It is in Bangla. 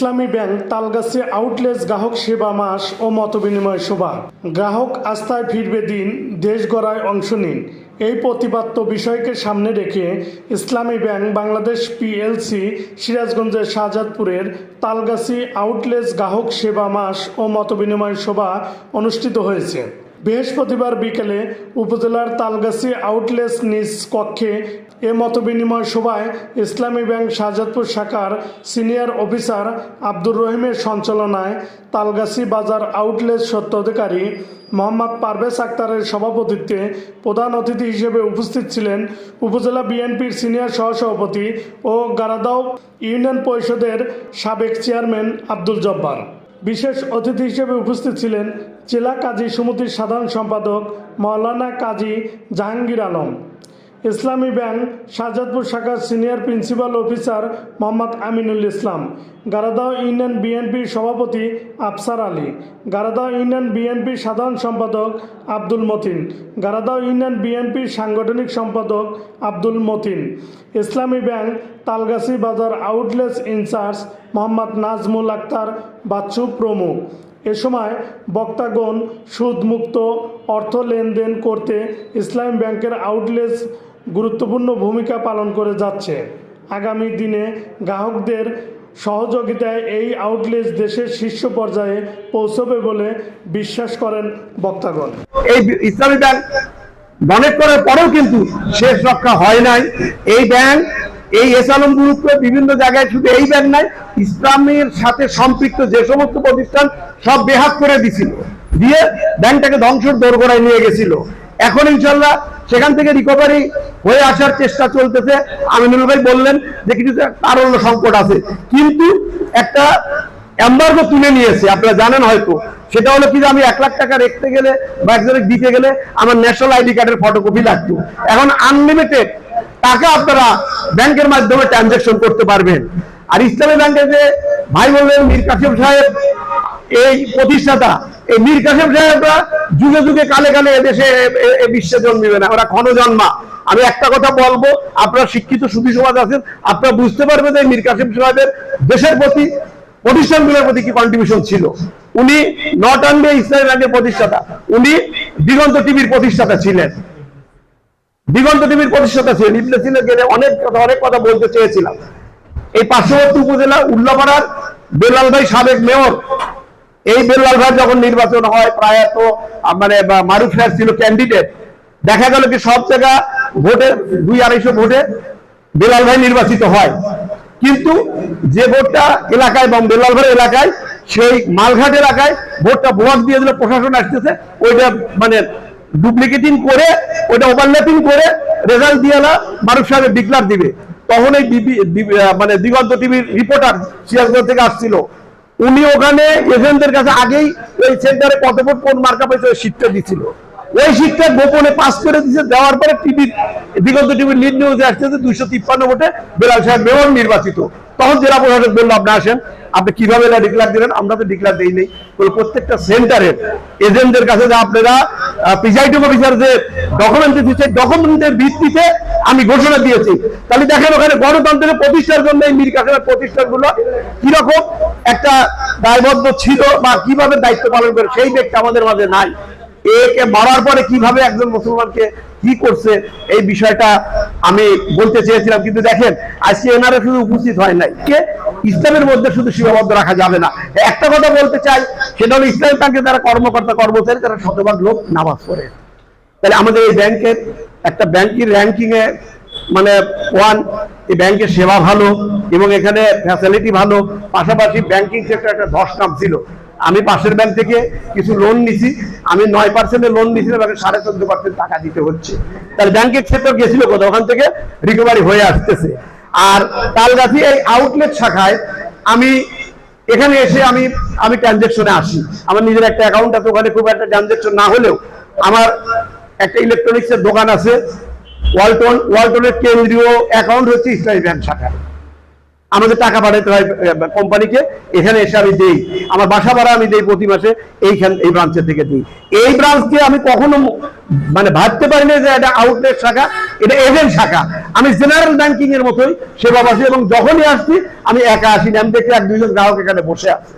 ইসলামী ব্যাংক তালগাছি আউটলেস গ্রাহক সেবা মাস ও মতবিনিময় সভা গ্রাহক আস্থায় ফিরবে দিন, দেশ গড়ায় অংশ নিন। এই প্রতিপাদ্য বিষয়কে সামনে রেখে ইসলামী ব্যাংক বাংলাদেশ পিএলসি সিরাজগঞ্জের শাহজাদপুরের তালগাছি আউটলেস গ্রাহক সেবা মাস ও মতবিনিময় সভা অনুষ্ঠিত হয়েছে। বৃহস্পতিবার বিকেলে উপজেলার তালগাছি আউটলেস নিজ কক্ষে এ মতবিনিময় সভায় ইসলামী ব্যাংক শাহজাদপুর শাখার সিনিয়র অফিসার আব্দুর রহিমের সঞ্চালনায় তালগাছি বাজার আউটলেট সত্ত্বাধিকারী মোহাম্মদ পারভেজ আক্তারের সভাপতিত্বে প্রধান অতিথি হিসেবে উপস্থিত ছিলেন উপজেলা বিএনপির সিনিয়র সহসভাপতি ও গারাদাও ইউনিয়ন পরিষদের সাবেক চেয়ারম্যান আব্দুল জব্বার। বিশেষ অতিথি হিসেবে উপস্থিত ছিলেন জেলা কাজী সমিতির সাধারণ সম্পাদক মৌলানা কাজী জাহাঙ্গীর আলম। ইসলামী ব্যাংক, শাহজাদপুর শাখার senior principal officer Mohammad Aminul Islam Garadao union বিএনপির সভাপতি আফসার আলী গারাদাও ইউনিয়ন বিএনপির সাধারণ সম্পাদক আব্দুল মতিন গারাদাও ইউনিয়ন বিএনপির সাংগঠনিক সম্পাদক Abdul Matin, Islami Bank, Talgachhi Bazar outlet incharge Mohammad Nazmul Akhtar Bachchu প্রমুখ। এ সময় বক্তাগণ সুদমুক্ত অর্থ লেনদেন করতে ইসলামী ব্যাংকের আউটলেস গুরুত্বপূর্ণ ভূমিকা পালন করে যাচ্ছে। আগামী দিনে গ্রাহকদের সহযোগিতায় এই আউটলেস দেশের শীর্ষ পর্যায়ে পৌঁছবে বলে বিশ্বাস করেন বক্তাগণ। এই ইসলামী ব্যাংক ডনেট করার পরেও কিন্তু শেষ রক্ষা হয় নাই। এই ব্যাংক, এই এসালম গ্রুপকে বিভিন্ন জায়গায় শুধু এই ব্যাংক নাই, ইসলামের সাথে সম্পৃক্ত যে সমস্ত প্রতিষ্ঠান সব বেহাত করে দিছিল। দিয়ে ব্যাংকটাকে ধ্বংসের দোরগোড়ায় নিয়ে গেছিল। এখন ইনশাল্লাহ সেখান থেকে রিকভারি হয়ে আসার চেষ্টা চলতেছে। আমিনুল ভাই বললেন যে কিছু তারল্য সংকট আছে। কিন্তু একটা এম্বার্গো তুলে নিয়েছে, আপনারা জানেন হয়তো। সেটা হলো কি যে আমি এক লাখ টাকা রাখতে গেলে বা একজনের দিতে গেলে আমার ন্যাশনাল আইডি কার্ডের ফটোকপি লাগতো এখন আনলিমিটেড টাকা আপনারা ব্যাংকের মাধ্যমে ট্রানজেকশন করতে পারবেন। আর ইসলামী ব্যাংকে যে ভাই বললেন মীর কাসিম সাহেব এই প্রতিষ্ঠাতা, এই মীর কাসেম সাহেবরা যুগে যুগে কালে কালে এদেশে বিশ্বে জন্মিবে না। ওরা ক্ষণ জন্মা আমি একটা কথা বলব, আপনারা শিক্ষিত সুধী সমাজ আছেন, আপনারা বুঝতে পারবেন যে মীর কাসিম সাহেবের দেশের প্রতি, প্রতিষ্ঠানগুলোর প্রতি কি কন্ট্রিবিউশন ছিল। উনি নট অনলি ইসলামী ব্যাংকের প্রতিষ্ঠাতা। উনি দিগন্ত টিভির প্রতিষ্ঠাতা ছিলেন। দিগন্ত টিভির প্রতিষ্ঠাতা ছিলেন। ইবনে সিনা গেলে অনেক কথা অনেক কথা বলতে চেয়েছিলাম। এই পার্শ্ববর্তী উপজেলা উল্লাপাড়ার বেলাল ভাই সাবেক মেয়র এই বেলাল ভাই যখন নির্বাচন হয় প্রায় তো মানে মারুফ সাহেব ছিল ক্যান্ডিডেট দেখা গেল কি সব জায়গা ভোটে, দুই আড়াইশো ভোটে বেলাল ভাই নির্বাচিত হয়। কিন্তু যে ভোটটা এলাকায়, এবং বেলাল ভাই এলাকায়, সেই মালঘাট এলাকায় ভোটটা ভোট দিয়ে দিল প্রশাসন আসতেছে, ওইটা মানে ডুপ্লিকেটিং করে, ওইটা ওভারল্যাপিং করে রেজাল্ট দিয়ে না মারুফ সাহেবের ডিক্লার দিবে। তখন এই মানে দিগন্ত টিভির রিপোর্টার সিরাজগঞ্জ থেকে আসছিল। উনি ওখানে এজেন্টদের কাছে আগেই ওই সেন্টারে কত ফুট কোন মার্কা পাইছে ওই শীতটা দিছিল ওই শিক্ষা গোপনে পাস করে দিচ্ছে দেওয়ার পরে টিভি দিগন্ত টিভির লিড নিউজে আসতেছে দুইশো তিপ্পান্ন ভোটে বেলাল সাহেব মেয়র নির্বাচিত। তখন জেলা প্রশাসক বলল, আপনি আসেন, আপনি কীভাবে এটা ডিক্লার দিলেন আমরা তো ডিক্লার দিই নেই। প্রত্যেকটা সেন্টারের এজেন্টদের কাছে যে আপনারা প্রিজাইডিং অফিসার যে ডকুমেন্ট দিচ্ছে ডকুমেন্টের ভিত্তিতে আমি ঘোষণা দিয়েছি। তাহলে দেখেন ওখানে গণতন্ত্রের প্রতিষ্ঠার জন্য এই মীর কাসেমের প্রতিষ্ঠানগুলো কীরকম একটা দায়বদ্ধ ছিল বা কীভাবে দায়িত্ব পালন করে, সেই ব্যক্তি আমাদের মাঝে নাই। একে মারার পরে কীভাবে একজন মুসলমানকে কি করছে, এই বিষয়টা আমি বলতে চেয়েছিলাম, কিন্তু দেখেন আজকে এনারা শুধু উপস্থিত হয় নাই। কে? ইসলামের মধ্যে শুধু সীমাবদ্ধ রাখা যাবে না। একটা কথা বলতে চাই, সেটা হলো ইসলাম ব্যাংকের যারা কর্মকর্তা, কর্মচারী তারা শতভাগ লোক নামাজ পড়ে। তাহলে আমাদের এই ব্যাংকের একটা ব্যাংকের র্যাঙ্কিং এ মানে ওয়ান এই ব্যাংকের সেবা ভালো এবং এখানে ফ্যাসিলিটি ভালো। পাশাপাশি ব্যাংকিং সেক্টর একটা ধস নাম ছিল। আমি পাশের ব্যাংক থেকে কিছু লোন নিছি। আমি নয় পার্সেন্টের লোন নিয়েছিলাম আমাকে সাড়ে চোদ্দ পার্সেন্ট টাকা দিতে হচ্ছে। তাহলে ব্যাংকের ক্ষেত্রে গেছিল কোথাও ওখান থেকে রিকভারি হয়ে আসতেছে। আর তালগাছি এই আউটলেট শাখায় আমি এখানে এসে আমি আমি ট্রানজেকশনে আসি। আমার নিজের একটা অ্যাকাউন্ট আছে, ওখানে খুব একটা ট্রানজেকশন না হলেও আমার একটা ইলেকট্রনিক্সের দোকান আছে। ওয়ালটন, ওয়ালটনের কেন্দ্রীয় অ্যাকাউন্ট হচ্ছে ইসলামী ব্যাংক শাখা আমাদের টাকা পাঠাতে হয় কোম্পানিকে, এখানে এসে আমি দেই। আমার বাসা ভাড়া আমি দেই প্রতি মাসে, এইখান, এই ব্রাঞ্চের থেকে দিই। এই ব্রাঞ্চকে আমি কখনো মানে ভাবতে পারি না যে এটা আউটলেট শাখা, এটা এজেন্ট শাখা। আমি জেনারেল ব্যাংকিং এর মতোই সেবা পাচ্ছি এবং যখনই আসছি, আমি একা আসিনি আমি দেখি এক, দুইজন গ্রাহক এখানে বসে আছে।